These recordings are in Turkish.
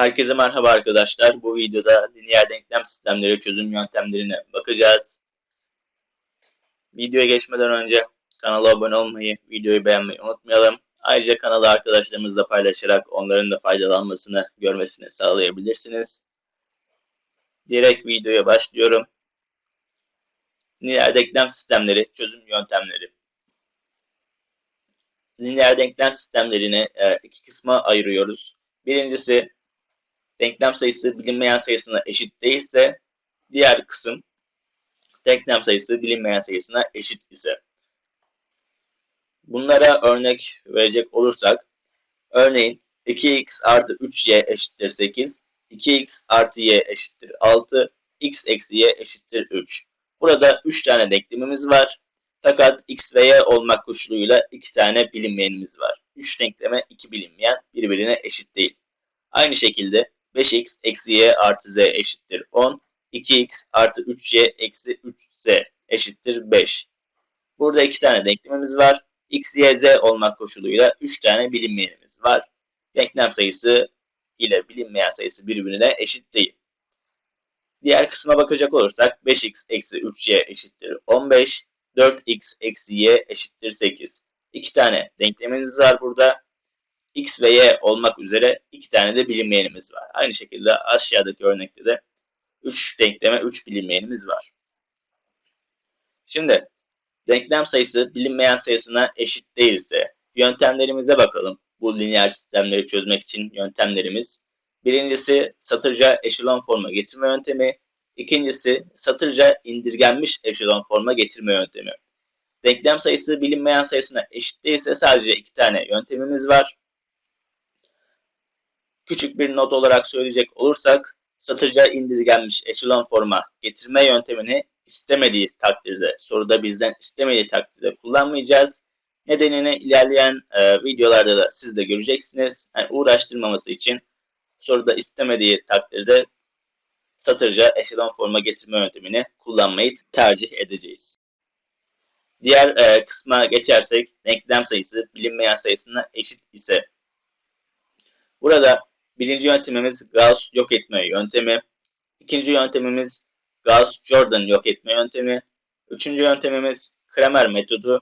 Herkese merhaba arkadaşlar. Bu videoda lineer denklem sistemleri çözüm yöntemlerine bakacağız. Videoya geçmeden önce kanala abone olmayı, videoyu beğenmeyi unutmayalım. Ayrıca kanalı arkadaşlarımızla paylaşarak onların da faydalanmasını, görmesini sağlayabilirsiniz. Direkt videoya başlıyorum. Lineer denklem sistemleri çözüm yöntemleri. Lineer denklem sistemlerini e, iki kısma ayırıyoruz. Birincisi denklem sayısı bilinmeyen sayısına eşit değilse diğer kısım denklem sayısı bilinmeyen sayısına eşit ise. Bunlara örnek verecek olursak örneğin 2x artı 3y eşittir 8, 2x artı y eşittir 6, x eksi y eşittir 3. Burada 3 tane denklemimiz var. Fakat x ve y olmak koşuluyla 2 tane bilinmeyenimiz var. 3 denkleme 2 bilinmeyen birbirine eşit değil. Aynı şekilde 5x eksi y artı z eşittir 10. 2x artı 3y eksi 3z eşittir 5. Burada iki tane denklemimiz var. x, y, z olmak koşuluyla 3 tane bilinmeyenimiz var. Denklem sayısı ile bilinmeyen sayısı birbirine eşit değil. Diğer kısma bakacak olursak 5x eksi 3y eşittir 15. 4x eksi y eşittir 8. İki tane denklemimiz var burada x ve y olmak üzere iki tane de bilinmeyenimiz var. Aynı şekilde aşağıdaki örnekte de 3 denkleme 3 bilinmeyenimiz var. Şimdi denklem sayısı bilinmeyen sayısına eşit değilse yöntemlerimize bakalım. Bu lineer sistemleri çözmek için yöntemlerimiz. Birincisi satırca eşelon forma getirme yöntemi. İkincisi satırca indirgenmiş eşelon forma getirme yöntemi. Denklem sayısı bilinmeyen sayısına eşit değilse sadece iki tane yöntemimiz var. Küçük bir not olarak söyleyecek olursak satırca indirgenmiş eşelon forma getirme yöntemini istemediği takdirde, soruda bizden istemediği takdirde kullanmayacağız. Nedenini ilerleyen e, videolarda da siz de göreceksiniz. Yani uğraştırmaması için soruda istemediği takdirde satırca eşelon forma getirme yöntemini kullanmayı tercih edeceğiz. Diğer e, kısma geçersek denklem sayısı bilinmeyen sayısına eşit ise burada Birinci yöntemimiz Gauss yok etme yöntemi. İkinci yöntemimiz Gauss-Jordan yok etme yöntemi. Üçüncü yöntemimiz Kramer metodu.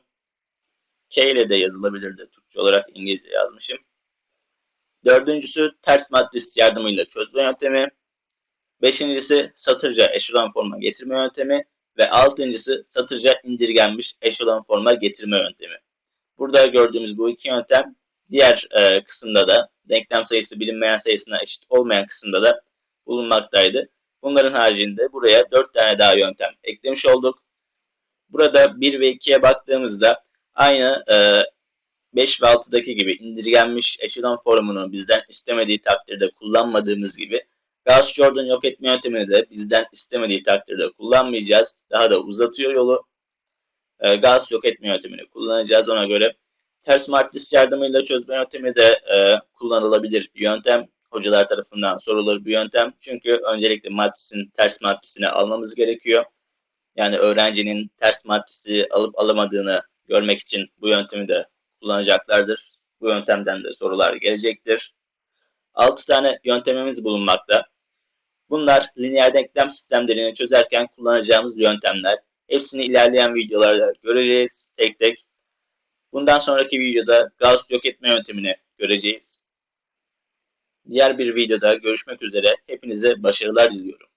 K ile de yazılabilirdi. Türkçe olarak İngilizce yazmışım. Dördüncüsü ters matris yardımıyla çözme yöntemi. Beşincisi satırca eşelon forma getirme yöntemi. Ve altıncısı satırca indirgenmiş eşelon forma getirme yöntemi. Burada gördüğümüz bu iki yöntem diğer e, kısımda da denklem sayısı bilinmeyen sayısına eşit olmayan kısımda da bulunmaktaydı. Bunların haricinde buraya 4 tane daha yöntem eklemiş olduk. Burada 1 ve 2'ye baktığımızda aynı e, 5 ve 6'daki gibi indirgenmiş eşelon formunu bizden istemediği takdirde kullanmadığımız gibi Gauss-Jordan yok etme yöntemini de bizden istemediği takdirde kullanmayacağız. Daha da uzatıyor yolu. E, Gauss yok etme yöntemini kullanacağız. Ona göre ters matris yardımıyla çözme yöntemi de e, kullanılabilir bir yöntem. Hocalar tarafından sorulur bir yöntem. Çünkü öncelikle matrisin ters matrisini almamız gerekiyor. Yani öğrencinin ters matrisi alıp alamadığını görmek için bu yöntemi de kullanacaklardır. Bu yöntemden de sorular gelecektir. 6 tane yöntemimiz bulunmakta. Bunlar lineer denklem sistemlerini çözerken kullanacağımız yöntemler. Hepsini ilerleyen videolarda göreceğiz tek tek. Bundan sonraki videoda Gauss yok etme yöntemini göreceğiz. Diğer bir videoda görüşmek üzere. Hepinize başarılar diliyorum.